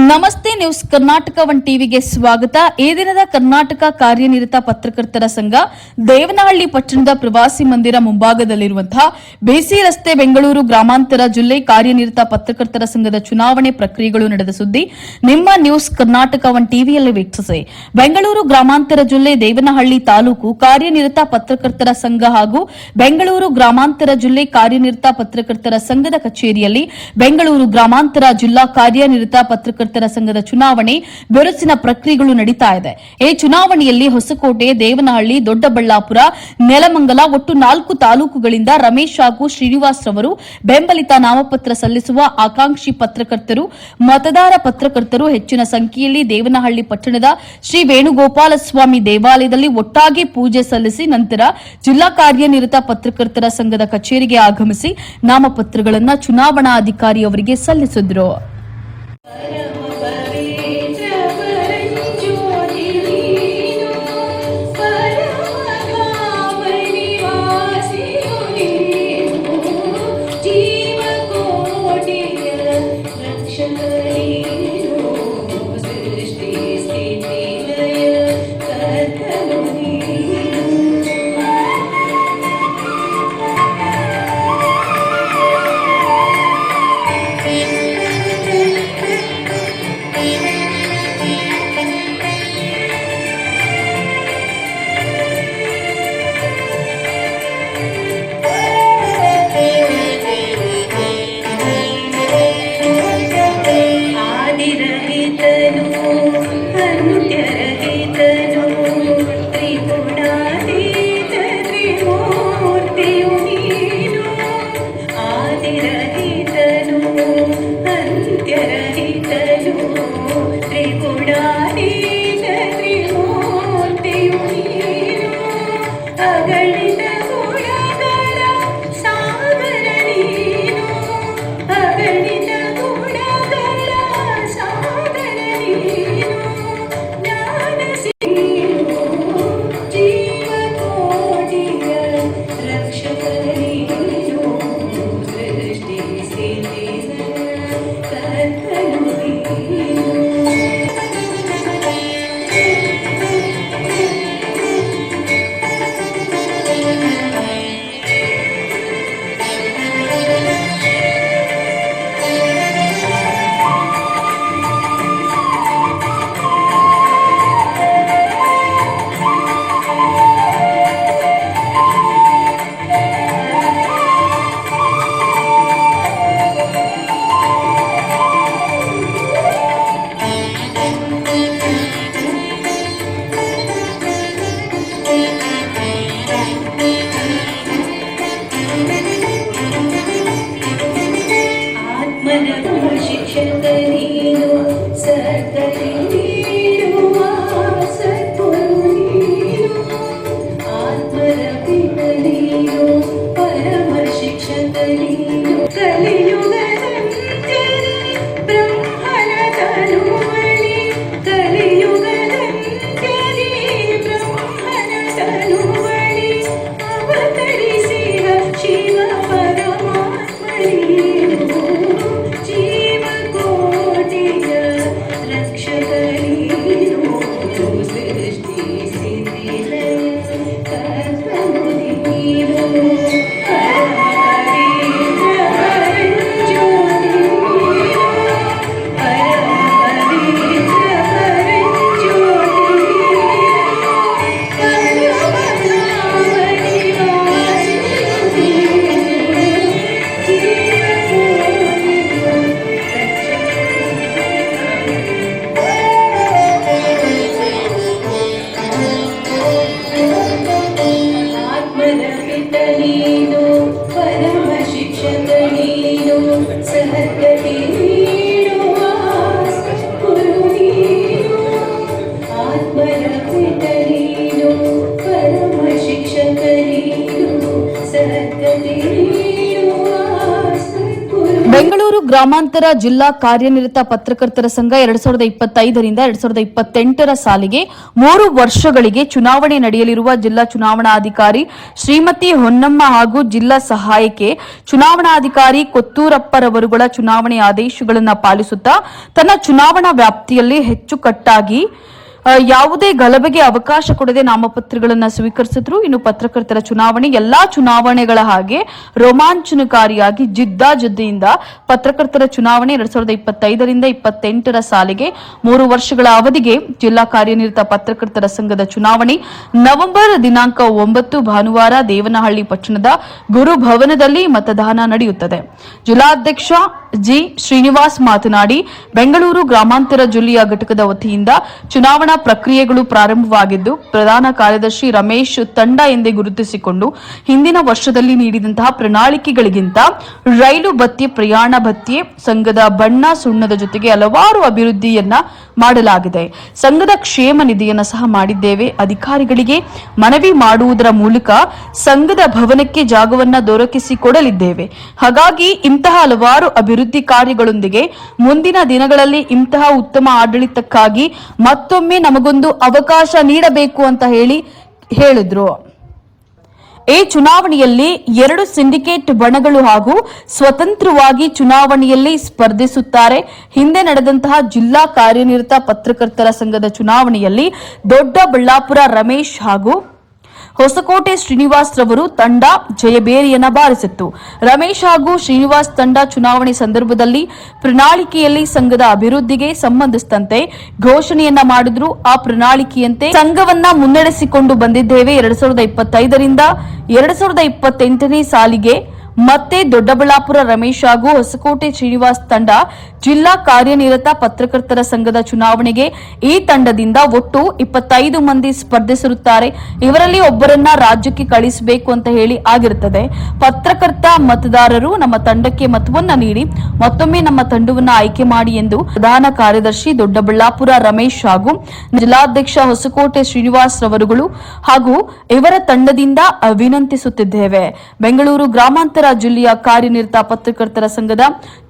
ನಮಸ್ತೆ news Karnataka one ಟಿವಿಗೆ ಸ್ವಾಗತ. ಈ ದಿನದ ಕರ್ನಾಟಕ ಕಾರ್ಯನಿರತ ಪತ್ರಕರ್ತರ ಸಂಘ ದೇವನಹಳ್ಳಿ ಪಟ್ಟಣದ ಪ್ರವಾಸಿ ಮಂದಿರ ಮುಂಭಾಗದಲ್ಲಿರುವಂತಹ ಬೇಸಿ ರಸ್ತೆ ಬೆಂಗಳೂರು ಗ್ರಾಮಾಂತರ ಜಿಲ್ಲೆ ಕಾರ್ಯನಿರತ ಪತ್ರಕರ್ತರ ಸಂಘದ ಚುನಾವಣೆ ಪ್ರಕ್ರಿಯೆಗಳು ನಡೆದ ಸುದ್ದಿ ನಿಮ್ಮ ನ್ಯೂಸ್ ಕರ್ನಾಟಕ ಒನ್ ಟಿವಿಯಲ್ಲಿ ವೀಕ್ಷಿಸಿ. ಬೆಂಗಳೂರು ಗ್ರಾಮಾಂತರ ಜಿಲ್ಲೆ ದೇವನಹಳ್ಳಿ ತಾಲೂಕು ಕಾರ್ಯನಿರತ ಪತ್ರಕರ್ತರ ಸಂಘ ಹಾಗೂ ಬೆಂಗಳೂರು ಗ್ರಾಮಾಂತರ ಜಿಲ್ಲೆ ಕಾರ್ಯನಿರತ ಪತ್ರಕರ್ತರ ಸಂಘದ ಕಚೇರಿಯಲ್ಲಿ ಬೆಂಗಳೂರು ಗ್ರಾಮಾಂತರ ಜಿಲ್ಲಾ ಕಾರ್ಯನಿರತ ಪತ್ರಕರ್ತರ ಸಂಘದ ಚುನಾವಣೆ ಬಿರುಸಿನ ಪ್ರಕ್ರಿಯೆಗಳು ನಡೀತಾ ಇದೆ. ಈ ಚುನಾವಣೆಯಲ್ಲಿ ಹೊಸಕೋಟೆ, ದೇವನಹಳ್ಳಿ, ದೊಡ್ಡಬಳ್ಳಾಪುರ, ನೆಲಮಂಗಲ, ಒಟ್ಟು ನಾಲ್ಕು ತಾಲೂಕುಗಳಿಂದ ರಮೇಶ್ ಹಾಗೂ ಶ್ರೀನಿವಾಸ್ ರವರು ಬೆಂಬಲಿತ ನಾಮಪತ್ರ ಸಲ್ಲಿಸುವ ಆಕಾಂಕ್ಷಿ ಪತ್ರಕರ್ತರು, ಮತದಾರ ಪತ್ರಕರ್ತರು ಹೆಚ್ಚಿನ ಸಂಖ್ಯೆಯಲ್ಲಿ ದೇವನಹಳ್ಳಿ ಪಟ್ಟಣದ ಶ್ರೀ ವೇಣುಗೋಪಾಲ ಸ್ವಾಮಿ ದೇವಾಲಯದಲ್ಲಿ ಒಟ್ಟಾಗಿ ಪೂಜೆ ಸಲ್ಲಿಸಿ ನಂತರ ಜಿಲ್ಲಾ ಕಾರ್ಯನಿರತ ಪತ್ರಕರ್ತರ ಸಂಘದ ಕಚೇರಿಗೆ ಆಗಮಿಸಿ ನಾಮಪತ್ರಗಳನ್ನು ಚುನಾವಣಾಧಿಕಾರಿ ಅವರಿಗೆ ಸಲ್ಲಿಸಿದ್ರು. Hallelujah. ಕಲಿತಲೀನು ಗ್ರಾಮಾಂತರ ಜಿಲ್ಲಾ ಕಾರ್ಯನಿರತ ಪತ್ರಕರ್ತರ ಸಂಘ ಎರಡ್ ಸಾವಿರದ ಇಪ್ಪತ್ತೈದರಿಂದ ಎರಡ್ ಸಾವಿರದ ಇಪ್ಪತ್ತೆಂಟರ ಸಾಲಿಗೆ ಮೂರು ವರ್ಷಗಳಿಗೆ ಚುನಾವಣೆ ನಡೆಯಲಿರುವ ಜಿಲ್ಲಾ ಚುನಾವಣಾಧಿಕಾರಿ ಶ್ರೀಮತಿ ಹೊನ್ನಮ್ಮ ಹಾಗೂ ಜಿಲ್ಲಾ ಸಹಾಯಕಿ ಚುನಾವಣಾಧಿಕಾರಿ ಕೊತ್ತೂರಪ್ಪರವರುಗಳ ಚುನಾವಣೆ ಆದೇಶಗಳನ್ನು ಪಾಲಿಸುತ್ತಾ ತನ್ನ ಚುನಾವಣಾ ವ್ಯಾಪ್ತಿಯಲ್ಲಿ ಹೆಚ್ಚುಕಟ್ಟಾಗಿ ಆ, ಯಾವುದೇ ಗಲಭೆಗೆ ಅವಕಾಶ ಕೊಡದೆ ನಾಮಪತ್ರಗಳನ್ನು ಸ್ವೀಕರಿಸಿದ್ರು. ಇನ್ನು ಪತ್ರಕರ್ತರ ಚುನಾವಣೆ ಎಲ್ಲಾ ಚುನಾವಣೆಗಳ ಹಾಗೆ ರೋಮಾಂಚನಕಾರಿಯಾಗಿ ಜಿದ್ದಾಜಿದ್ದಿಯಿಂದ ಪತ್ರಕರ್ತರ ಚುನಾವಣೆ ಎರಡ್ ಸಾವಿರದ ಇಪ್ಪತ್ತೈದರಿಂದ ಇಪ್ಪತ್ತೆಂಟರ ಸಾಲಿಗೆ ಮೂರು ವರ್ಷಗಳ ಅವಧಿಗೆ ಜಿಲ್ಲಾ ಕಾರ್ಯನಿರತ ಪತ್ರಕರ್ತರ ಸಂಘದ ಚುನಾವಣೆ ನವೆಂಬರ್ ದಿನಾಂಕ ಒಂಬತ್ತು ಭಾನುವಾರ ದೇವನಹಳ್ಳಿ ಪಟ್ಟಣದ ಗುರುಭವನದಲ್ಲಿ ಮತದಾನ ನಡೆಯುತ್ತದೆ. ಜಿಲ್ಲಾಧ್ಯಕ್ಷ ಜಿ ಶ್ರೀನಿವಾಸ್ ಮಾತನಾಡಿ, ಬೆಂಗಳೂರು ಗ್ರಾಮಾಂತರ ಜಿಲ್ಲೆಯ ಘಟಕದ ವತಿಯಿಂದ ಚುನಾವಣಾ ಪ್ರಕ್ರಿಯೆಗಳು ಪ್ರಾರಂಭವಾಗಿದ್ದು, ಪ್ರಧಾನ ಕಾರ್ಯದರ್ಶಿ ರಮೇಶ್ ತಂಡ ಎಂದೇ ಗುರುತಿಸಿಕೊಂಡು ಹಿಂದಿನ ವರ್ಷದಲ್ಲಿ ನೀಡಿದಂತಹ ಪ್ರಣಾಳಿಕೆಗಳಿಗಿಂತ ರೈಲು ಭತ್ಯೆ, ಪ್ರಯಾಣ ಭತ್ಯೆ, ಸಂಘದ ಬಣ್ಣ ಸುಣ್ಣದ ಜೊತೆಗೆ ಹಲವಾರು ಅಭಿವೃದ್ಧಿಯನ್ನ ಮಾಡಲಾಗಿದೆ. ಸಂಘದ ಕ್ಷೇಮ ನಿಧಿಯನ್ನು ಸಹ ಮಾಡಿದ್ದೇವೆ. ಅಧಿಕಾರಿಗಳಿಗೆ ಮನವಿ ಮಾಡುವುದರ ಮೂಲಕ ಸಂಘದ ಭವನಕ್ಕೆ ಜಾಗವನ್ನು ದೊರಕಿಸಿಕೊಡಲಿದ್ದೇವೆ ಹಾಗಾಗಿ ಇಂತಹ ಹಲವಾರು ಅಭಿವೃದ್ಧಿ ಕಾರ್ಯಗಳೊಂದಿಗೆ ಮುಂದಿನ ದಿನಗಳಲ್ಲಿ ಇಂತಹ ಉತ್ತಮ ಆಡಳಿತಕ್ಕಾಗಿ ಮತ್ತೊಮ್ಮೆ ನಮಗೊಂದು ಅವಕಾಶ ನೀಡಬೇಕು ಅಂತ ಹೇಳಿ ಹೇಳಿದ್ರು. ಈ ಚುನಾವಣೆಯಲ್ಲಿ ಎರಡು ಸಿಂಡಿಕೇಟ್ ಬಣಗಳು ಹಾಗೂ ಸ್ವತಂತ್ರವಾಗಿ ಚುನಾವಣೆಯಲ್ಲಿ ಸ್ಪರ್ಧಿಸುತ್ತಾರೆ. ಹಿಂದೆ ನಡೆದಂತಹ ಜಿಲ್ಲಾ ಕಾರ್ಯನಿರತ ಪತ್ರಕರ್ತರ ಸಂಘದ ಚುನಾವಣೆಯಲ್ಲಿ ದೊಡ್ಡಬಳ್ಳಾಪುರ ರಮೇಶ್ ಹಾಗೂ ಹೊಸಕೋಟೆ ಶ್ರೀನಿವಾಸ್ ರವರು ತಂಡ ಜಯಬೇರಿಯನ್ನ ಬಾರಿಸಿತ್ತು. ರಮೇಶ್ ಹಾಗೂ ಶ್ರೀನಿವಾಸ್ ತಂಡ ಚುನಾವಣೆ ಸಂದರ್ಭದಲ್ಲಿ ಪ್ರಣಾಳಿಕೆಯಲ್ಲಿ ಸಂಘದ ಅಭಿವೃದ್ಧಿಗೆ ಸಂಬಂಧಿಸಿದಂತೆ ಘೋಷಣೆಯನ್ನ ಮಾಡಿದ್ರು. ಆ ಪ್ರಣಾಳಿಕೆಯಂತೆ ಸಂಘವನ್ನ ಮುನ್ನಡೆಸಿಕೊಂಡು ಬಂದಿದ್ದೇವೆ. ಎರಡ್ ಸಾವಿರದ ಇಪ್ಪತ್ತೈದರಿಂದ ಎರಡ್ ಸಾವಿರದ ಇಪ್ಪತ್ತೆಂಟನೇ ಸಾಲಿಗೆ ಮತ್ತೆ ದೊಡ್ಡಬಳ್ಳಾಪುರ ರಮೇಶ್ ಹಾಗೂ ಹೊಸಕೋಟೆ ಶ್ರೀನಿವಾಸ್ ತಂಡ ಜಿಲ್ಲಾ ಕಾರ್ಯನಿರತ ಪತ್ರಕರ್ತರ ಸಂಘದ ಚುನಾವಣೆಗೆ ಈ ತಂಡದಿಂದ ಒಟ್ಟು ಇಪ್ಪತ್ತೈದು ಮಂದಿ ಸ್ಪರ್ಧಿಸಿರುತ್ತಾರೆ. ಇವರಲ್ಲಿ ಒಬ್ಬರನ್ನ ರಾಜ್ಯಕ್ಕೆ ಕಳಿಸಬೇಕು ಅಂತ ಹೇಳಿ ಆಗಿರುತ್ತದೆ. ಪತ್ರಕರ್ತ ಮತದಾರರು ನಮ್ಮ ತಂಡಕ್ಕೆ ಮತವನ್ನ ನೀಡಿ ಮತ್ತೊಮ್ಮೆ ನಮ್ಮ ತಂಡವನ್ನ ಆಯ್ಕೆ ಮಾಡಿ ಎಂದು ಪ್ರಧಾನ ಕಾರ್ಯದರ್ಶಿ ದೊಡ್ಡಬಳ್ಳಾಪುರ ರಮೇಶ್ ಹಾಗೂ ಜಿಲ್ಲಾಧ್ಯಕ್ಷ ಹೊಸಕೋಟೆ ಶ್ರೀನಿವಾಸ್ ರವರುಗಳು ಹಾಗೂ ಇವರ ತಂಡದಿಂದ ವಿನಂತಿಸುತ್ತಿದ್ದೇವೆ ಬೆಂಗಳೂರು ಗ್ರಾಮಾಂತರ ಜಿಲ್ಲೆಯ ಕಾರ್ಯನಿರತ ಪತ್ರಕರ್ತರ ಸಂಘದ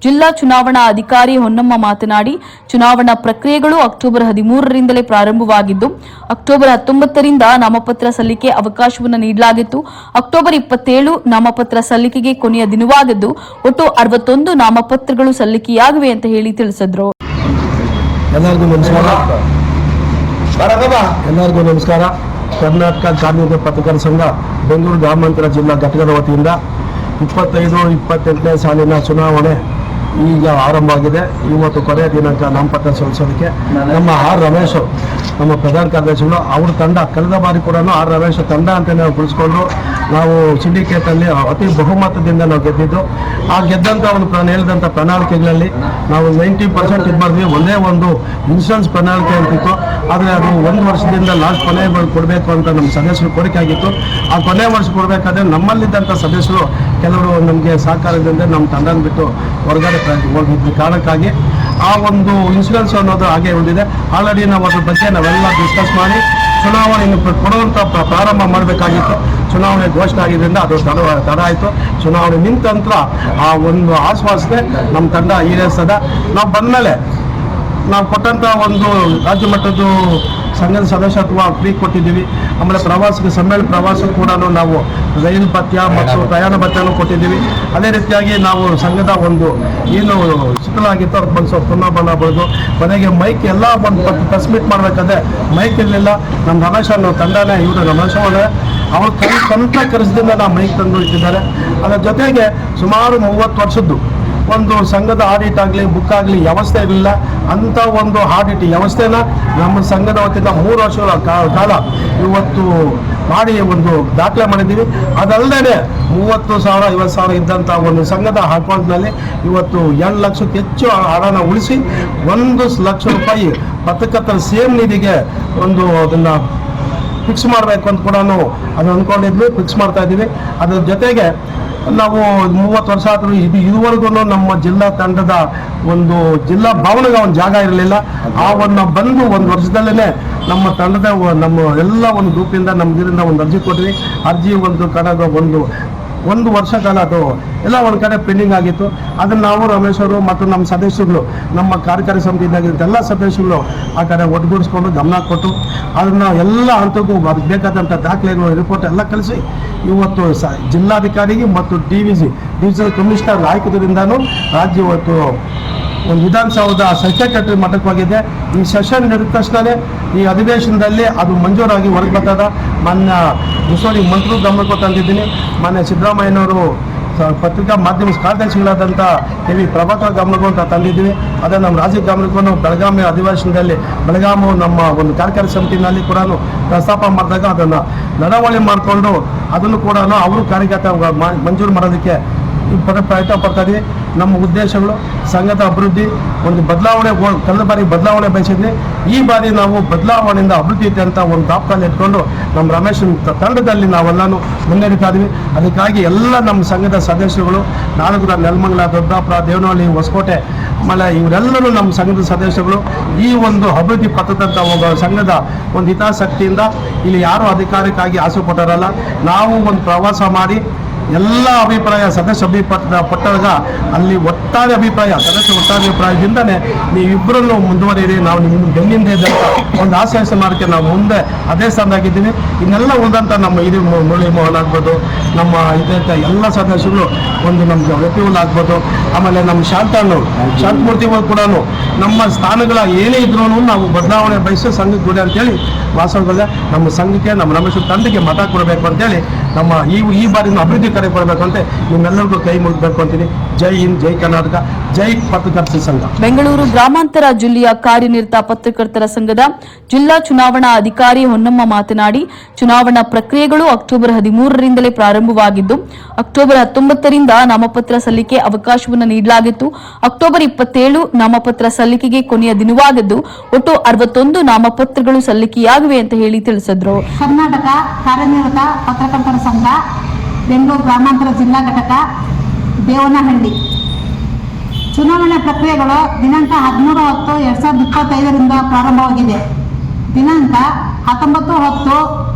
ಜಿಲ್ಲಾ ಚುನಾವಣಾ ಅಧಿಕಾರಿ ಹೊನ್ನಮ್ಮ ಮಾತನಾಡಿ, ಚುನಾವಣಾ ಪ್ರಕ್ರಿಯೆಗಳು ಅಕ್ಟೋಬರ್ ಹದಿಮೂರರಿಂದಲೇ ಪ್ರಾರಂಭವಾಗಿದ್ದು, ಅಕ್ಟೋಬರ್ ಹತ್ತೊಂಬತ್ತರಿಂದ ನಾಮಪತ್ರ ಸಲ್ಲಿಕೆ ಅವಕಾಶವನ್ನು ನೀಡಲಾಗಿತ್ತು. ಅಕ್ಟೋಬರ್ ಇಪ್ಪತ್ತೇಳು ನಾಮಪತ್ರ ಸಲ್ಲಿಕೆಗೆ ಕೊನೆಯ ದಿನವಾಗಿದ್ದು ಒಟ್ಟು ಅರವತ್ತೊಂದು ನಾಮಪತ್ರಗಳು ಸಲ್ಲಿಕೆಯಾಗಿವೆ ಅಂತ ಹೇಳಿ ತಿಳಿಸಿದ್ರು. ಎಲ್ಲರಿಗೂ ನಮಸ್ಕಾರ. ಕರ್ನಾಟಕ ಕಾರ್ಮಿಕ ಪತ್ರಕರ್ತರ ಸಂಘ, ಬೆಂಗಳೂರು ಗ್ರಾಮಾಂತರ ಜಿಲ್ಲಾ ಘಟಕದ ವತಿಯಿಂದ ಇಪ್ಪತ್ತೈದು ಇಪ್ಪತ್ತೆಂಟನೇ ಸಾಲಿನ ಚುನಾವಣೆ. ಈಗ ಆರಂಭ ಆಗಿದೆ. ಇವತ್ತು ಕೊನೆಯ ದಿನಾಂಕ ನಾಮಪತ್ರ ಸಲ್ಲಿಸೋದಕ್ಕೆ. ನಮ್ಮ ಆರ್ ರಮೇಶ್, ನಮ್ಮ ಪ್ರಧಾನ ಕಾರ್ಯದರ್ಶಿಗಳು, ಅವ್ರ ತಂಡ ಕಳೆದ ಬಾರಿ ಕೂಡ ಆರ್ ರಮೇಶ್ ತಂಡ ಅಂತ ನಾವು ಗುರುಸ್ಕೊಂಡು ನಾವು ಸಿಂಡಿಕೇಟ್ ಅಲ್ಲಿ ಅತಿ ಬಹುಮತದಿಂದ ನಾವು ಗೆದ್ದಿದ್ದು. ಆ ಗೆದ್ದಂಥ ಒಂದು ನಾನು ಹೇಳಿದಂಥ ಪ್ರಣಾಳಿಕೆಗಳಲ್ಲಿ ನಾವು ನೈಂಟಿ ಪರ್ಸೆಂಟ್ ಇದು ಮಾಡಿದ್ವಿ ಒಂದೇ ಒಂದು ಇನ್ಶೂರೆನ್ಸ್ ಪ್ರಣಾಳಿಕೆ ಅಂತಿತ್ತು. ಆದರೆ ಅದು ಒಂದು ವರ್ಷದಿಂದ ಲಾಸ್ಟ್ ಕೊನೆ ಕೊಡಬೇಕು ಅಂತ ನಮ್ಮ ಸದಸ್ಯರು ಕೋರಿಕೆ ಆಗಿತ್ತು. ಆ ಕೊನೆ ವರ್ಷ ಕೊಡಬೇಕಾದ್ರೆ ನಮ್ಮಲ್ಲಿದ್ದಂಥ ಸದಸ್ಯರು ಕೆಲವರು ನಮಗೆ ಸಹಕಾರದಿಂದ ನಮ್ಮ ತಂಡನ ಬಿಟ್ಟು ಹೊರಗಡೆ ಪ್ರ- ಹೋಗಿದ್ದ ಕಾರಣಕ್ಕಾಗಿ ಆ ಒಂದು ಇನ್ಶೂರೆನ್ಸ್ ಅನ್ನೋದು ಹಾಗೆ ಹೊಂದಿದೆ ಆಲ್ರೆಡಿ ನಾವು ಅದ್ರ ಬಗ್ಗೆ ನಾವೆಲ್ಲ ಡಿಸ್ಕಸ್ ಮಾಡಿ ಚುನಾವಣೆಯನ್ನು ಕೊಡುವಂಥ ಪ್ರಾರಂಭ ಮಾಡಬೇಕಾಗಿತ್ತು. ಚುನಾವಣೆ ಘೋಷಣೆ ಆಗಿದ್ದರಿಂದ ಅದು ತಡ ತಡ ಆಯಿತು. ಚುನಾವಣೆ ನಿಂತ ನಂತರ ಆ ಒಂದು ಆಶ್ವಾಸನೆ ನಮ್ಮ ತಂಡ ಈಡೇರಿಸದ ನಾವು ಬಂದಮೇಲೆ ನಾವು ಕೊಟ್ಟಂಥ ಒಂದು ರಾಜ್ಯ ಮಟ್ಟದ್ದು ಸಂಘದ ಸದಸ್ಯತ್ವ ಫ್ರೀ ಕೊಟ್ಟಿದ್ದೀವಿ. ಆಮೇಲೆ ಪ್ರವಾಸಕ್ಕೆ ಸಮ್ಮೇಳನ ಪ್ರವಾಸ ಕೂಡ ನಾವು ರೈಲು ಭತ್ಯ ಮತ್ತು ಪ್ರಯಾಣ ಭತ್ಯನೂ ಕೊಟ್ಟಿದ್ದೀವಿ. ಅದೇ ರೀತಿಯಾಗಿ ನಾವು ಸಂಘದ ಒಂದು ಏನು ಸಿಕ್ಕಲಾಗಿತ್ತು ಅವ್ರಿಗೆ ಬಂದು ಸ್ವಲ್ಪ ಪುನಃ ಬಳಿದು ಕೊನೆಗೆ ಮೈಕ್ ಎಲ್ಲ ಬಂದು ಪ್ರೆಸ್ ಮೀಟ್ ಮಾಡಬೇಕಾದ್ರೆ ಮೈಕ್ ಇರಲಿಲ್ಲ. ನಮ್ಮ ರಮೇಶ್ ತಂಡನೇ ಇವರು ರಮೇಶ್ ಅವರೇ. ಅವರು ಕೈ ಸ್ವಂತ ಕರೆಸದಿಂದ ನಾವು ಮೈಕ್ ತಂದು ಇಟ್ಟಿದ್ದಾರೆ. ಅದರ ಜೊತೆಗೆ ಸುಮಾರು ಮೂವತ್ತು ವರ್ಷದ್ದು ಒಂದು ಸಂಘದ ಆಡಿಟ್ ಆಗಲಿ ಬುಕ್ ಆಗಲಿ, ವ್ಯವಸ್ಥೆ ಇರಲಿಲ್ಲ. ಅಂಥ ಒಂದು ಆಡಿಟ್ ವ್ಯವಸ್ಥೆನ ನಮ್ಮ ಸಂಘದ ವತಿಯಿಂದ ಮೂರು ವರ್ಷಗಳ ಕಾಲ ಇವತ್ತು ಮಾಡಿ ಒಂದು ದಾಖಲೆ ಮಾಡಿದ್ದೀವಿ. ಅದಲ್ಲದೆ ಮೂವತ್ತು ಸಾವಿರ, ಐವತ್ತು ಸಾವಿರ ಇದ್ದಂಥ ಒಂದು ಸಂಘದ ಅಕೌಂಟ್ನಲ್ಲಿ ಇವತ್ತು ಎರಡು ಲಕ್ಷಕ್ಕೆ ಹೆಚ್ಚು ಹಣನ ಉಳಿಸಿ ಒಂದು ಲಕ್ಷ ರೂಪಾಯಿ ಪತ್ರಕರ್ತರ ಸೇಮ್ ನಿಧಿಗೆ ಒಂದು ಅದನ್ನು ಫಿಕ್ಸ್ ಮಾಡಬೇಕು ಅಂತ ಕೂಡ ಅದು ಅಂದ್ಕೊಂಡಿದ್ವಿ ಫಿಕ್ಸ್ ಮಾಡ್ತಾ ಇದ್ದೀವಿ. ಅದರ ಜೊತೆಗೆ ನಾವು ಮೂವತ್ತು ವರ್ಷ ಆದರೂ ಇದು ಇದುವರೆಗೂ ನಮ್ಮ ಜಿಲ್ಲಾ ತಂಡದ ಒಂದು ಜಿಲ್ಲಾ ಭವನದ ಒಂದು ಜಾಗ ಇರಲಿಲ್ಲ. ಆ ಒಂದು ಬಂದು ಒಂದು ವರ್ಷದಲ್ಲೇ ನಮ್ಮ ತಂಡದ ನಮ್ಮ ಎಲ್ಲ ಒಂದು ಗ್ರೂಪಿಂದ ನಮ್ಮ ಇದರಿಂದ ಒಂದು ಅರ್ಜಿ ಕೊಟ್ವಿ. ಅರ್ಜಿ ಒಂದು ಕಡೆಗೆ ಒಂದು ಒಂದು ವರ್ಷ ಕಾಲ ಅದು. ಎಲ್ಲ ಒಂದು ಕಡೆ ಪೆಂಡಿಂಗ್ ಆಗಿತ್ತು. ಅದನ್ನು ನಾವು ರಮೇಶ್ ಅವರು ಮತ್ತು ನಮ್ಮ ಸದಸ್ಯರುಗಳು, ನಮ್ಮ ಕಾರ್ಯಕಾರಿ ಸಮಿತಿಯಿಂದ ಎಲ್ಲ ಸದಸ್ಯರುಗಳು ಆ ಕಡೆ ಒಟ್ಟುಗೂಡಿಸ್ಕೊಂಡು ಗಮನ ಕೊಟ್ಟು ಅದನ್ನು ಎಲ್ಲ ಹಂತಕ್ಕೂ ಅದಕ್ಕೆ ಬೇಕಾದಂಥ ದಾಖಲೆಗಳು ರಿಪೋರ್ಟ್ ಎಲ್ಲ ಕಳಿಸಿ. ಇವತ್ತು ಸ ಜಿಲ್ಲಾಧಿಕಾರಿಗೆ ಮತ್ತು D V C divisional commissioner ಆಯ್ಕೆದರಿಂದನೂ ರಾಜ್ಯ ಇವತ್ತು ಒಂದು ವಿಧಾನಸೌಧ ಸೆಕ್ರೆಟರಿ ಮಟ್ಟಕ್ಕೆ ಹೋಗಿದೆ ಈ ಸೆಷನ್ ನಡೆದ ತಕ್ಷಣವೇ ಈ ಅಧಿವೇಶನದಲ್ಲಿ ಅದು ಮಂಜೂರಾಗಿ ಹೊರಗೆ ಬರ್ತದ ಮಾನ್ಯ ಮುಸೋಲಿ ಮಂತ್ರಿ ಗಮನಕ್ಕೂ ತಂದಿದ್ದೀನಿ. ಮೊನ್ನೆ ಸಿದ್ದರಾಮಯ್ಯನವರು ಪತ್ರಿಕಾ ಮಾಧ್ಯಮ ಕಾರ್ಯದರ್ಶಿಗಳಾದಂಥ ಕೆ ವಿ ಪ್ರಭಾಕರ್ ಗಮನಕ್ಕೂ ಅಂತ ತಂದಿದ್ದೀವಿ. ಅದೇ ನಮ್ಮ ರಾಜ್ಯ ಗಮನಕ್ಕೂ ಬೆಳಗಾವಿ ಅಧಿವೇಶನದಲ್ಲಿ ಬೆಳಗಾವಿ ನಮ್ಮ ಒಂದು ಕಾರ್ಯಕಾರಿ ಸಮಿತಿನಲ್ಲಿ ಕೂಡ ಪ್ರಸ್ತಾಪ ಮಾಡಿದಾಗ ಅದನ್ನು ನಡವಳಿ ಮಾಡಿಕೊಂಡು ಅದನ್ನು ಕೂಡ ಅವರು ಕಾರ್ಯಗತ ಮಾ- ಮಂಜೂರು ಮಾಡೋದಕ್ಕೆ ಪ್ರಯತ್ನ ಪಡ್ತಾ ಇದೀವಿ ನಮ್ಮ ಉದ್ದೇಶಗಳು, ಸಂಘದ ಅಭಿವೃದ್ಧಿ, ಒಂದು ಬದಲಾವಣೆ ಕಳೆದ ಬಾರಿ ಬದಲಾವಣೆ ಬಯಸಿದ್ವಿ ಈ ಬಾರಿ ನಾವು ಬದಲಾವಣೆಯಿಂದ ಅಭಿವೃದ್ಧಿ ಇದೆ ಅಂತ ಒಂದು ದಾಪಕಾಲ ಇಟ್ಕೊಂಡು ನಮ್ಮ ರಮೇಶ್ ತಂಡದಲ್ಲಿ ನಾವೆಲ್ಲನೂ ಮುನ್ನಡೀತಾ ಇದೀವಿ. ಅದಕ್ಕಾಗಿ ಎಲ್ಲ ನಮ್ಮ ಸಂಘದ ಸದಸ್ಯರುಗಳು ನಾನು ಕೂಡ ನೆಲಮಂಗಲ, ದೊಡ್ಡಾಪುರ, ದೇವನಹಳ್ಳಿ, ಹೊಸಕೋಟೆ, ಆಮೇಲೆ ಇವರೆಲ್ಲರೂ ನಮ್ಮ ಸಂಘದ ಸದಸ್ಯರುಗಳು ಈ ಒಂದು ಅಭಿವೃದ್ಧಿ ಪಥದಂಥ ಒಬ್ಬ ಸಂಘದ ಒಂದು ಹಿತಾಸಕ್ತಿಯಿಂದ ಇಲ್ಲಿ ಯಾರು ಅಧಿಕಾರಕ್ಕಾಗಿ ಆಸೆ ಪಟ್ಟರಲ್ಲ, ನಾವು ಒಂದು ಪ್ರವಾಸ ಮಾಡಿ ಎಲ್ಲ ಅಭಿಪ್ರಾಯ ಸದಸ್ಯ ಅಭಿಪ್ರಾಯ ಪಟ್ಟಾಗ ಅಲ್ಲಿ ಒಟ್ಟಾರೆ ಅಭಿಪ್ರಾಯ, ಸದಸ್ಯ ಒಟ್ಟಾರೆ ಅಭಿಪ್ರಾಯದಿಂದನೇ ನೀವಿಬ್ಬರಲ್ಲೂ ಮುಂದುವರಿಯಿರಿ ನಾವು ನಿಮ್ಮ ಬೆನ್ನಿಂದ ಇದ್ದಂತ ಒಂದು ಆಶಯ ಮಾಡೋಕ್ಕೆ ನಾವು ಮುಂದೆ ಅದೇ ಸ್ಥಾನದಾಗಿದ್ದೀವಿ. ಇನ್ನೆಲ್ಲ ಉಳಿದಂಥ ನಮ್ಮ ಇದು ಮುರಳಿ ಮೋಹನ್ ಆಗ್ಬೋದು, ನಮ್ಮ ಇದಂಥ ಎಲ್ಲ ಸದಸ್ಯರು ಒಂದು ನಮಗೆ ವ್ಯಕ್ತಿಗಳು ಆಗ್ಬೋದು. ಆಮೇಲೆ ನಮ್ಮ ಶಾಂತಣ್ಣು ಶಾಂತಮೂರ್ತಿಗಳು ಕೂಡ ನಮ್ಮ ಸ್ಥಾನಗಳ ಏನೇ ಇದ್ರೂ ನಾವು ಬದಲಾವಣೆ ಬಯಸಿ ಸಂಘಕ್ಕೆ ಗುಡಿ ಅಂತೇಳಿ ವಾಸವಾಗ ನಮ್ಮ ಸಂಘಕ್ಕೆ, ನಮ್ಮ ರಮೇಶ್ ತಂದೆಗೆ ಮತ ಕೊಡಬೇಕು ಅಂತೇಳಿ ನಮ್ಮ ಈ ಈ ಬಾರಿ ಅಭಿವೃದ್ಧಿ ಕಾರ್ಯ ಕೊಡಬೇಕು ಅಂತ ನಿಮ್ಮೆಲ್ಲರಿಗೂ ಕೈ ಮುಗಿಬೇಕು ಅಂತೀನಿ. ಜೈ ಹಿಂದ್ ಜೈ ಕರ್ನಾಟಕ ಜೈ ಪತ್ರಕರ್ತರ ಸಂಘ. ಬೆಂಗಳೂರು ಗ್ರಾಮಾಂತರ ಜಿಲ್ಲೆಯ ಕಾರ್ಯನಿರತ ಪತ್ರಕರ್ತರ ಸಂಘದ ಜಿಲ್ಲಾ ಚುನಾವಣಾ ಅಧಿಕಾರಿ ಹೊನ್ನಮ್ಮ ಮಾತನಾಡಿ ಚುನಾವಣಾ ಪ್ರಕ್ರಿಯೆಗಳು ಅಕ್ಟೋಬರ್ ಹದಿಮೂರರಿಂದಲೇ ಪ್ರಾರಂಭವಾಗಿದ್ದು ಅಕ್ಟೋಬರ್ ಹತ್ತೊಂಬತ್ತರಿಂದ ನಾಮಪತ್ರ ಸಲ್ಲಿಕೆ ಅವಕಾಶವನ್ನು ನೀಡಲಾಗಿತ್ತು. ಅಕ್ಟೋಬರ್ ಇಪ್ಪತ್ತೇಳು ನಾಮಪತ್ರ ಸಲ್ಲಿಕೆಗೆ ಕೊನೆಯ ದಿನವಾಗಿದ್ದು ಒಟ್ಟು ಅರವತ್ತೊಂದು ನಾಮಪತ್ರಗಳು ಸಲ್ಲಿಕೆಯಾಗಿವೆ ಅಂತ ಹೇಳಿ ತಿಳಿಸಿದ್ರು. ಕರ್ನಾಟಕ ಕಾರ್ಯನಿರತ ಪತ್ರಕರ್ತರ ಸಂಘ ಬೆಂಗಳೂರು ಗ್ರಾಮಾಂತರ ಜಿಲ್ಲಾ ಘಟಕ ದೇವನಹಳ್ಳಿ. ಚುನಾವಣೆ ಪ್ರಕ್ರಿಯೆಗಳು ದಿನಾಂಕ ಹದಿಮೂರು ಹತ್ತು ಎರಡ್ ಸಾವಿರದ ಇಪ್ಪತ್ತೈದರಿಂದ ಪ್ರಾರಂಭವಾಗಿದೆ. ದಿನಾಂಕ ಹತ್ತೊಂಬತ್ತು ಹತ್ತು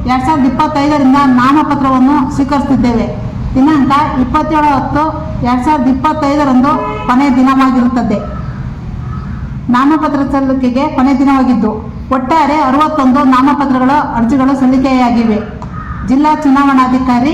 ಎರಡ್ ಸಾವಿರದ ಇಪ್ಪತ್ತೈದರಿಂದ ನಾಮಪತ್ರವನ್ನು ಸ್ವೀಕರಿಸುತ್ತಿದ್ದೇವೆ. ದಿನಾಂಕ ಇಪ್ಪತ್ತೇಳು ಹತ್ತು ಎರಡ್ ಸಾವಿರದ ಇಪ್ಪತ್ತೈದರಂದು ಕೊನೆಯ ದಿನವಾಗಿರುತ್ತದೆ. ನಾಮಪತ್ರ ಸಲ್ಲಿಕೆಗೆ ಕೊನೆ ದಿನವಾಗಿದ್ದು, ಒಟ್ಟಾರೆ ಅರವತ್ತೊಂದು ನಾಮಪತ್ರಗಳ ಅರ್ಜಿಗಳು ಸಲ್ಲಿಕೆಯಾಗಿವೆ. ಜಿಲ್ಲಾ ಚುನಾವಣಾಧಿಕಾರಿ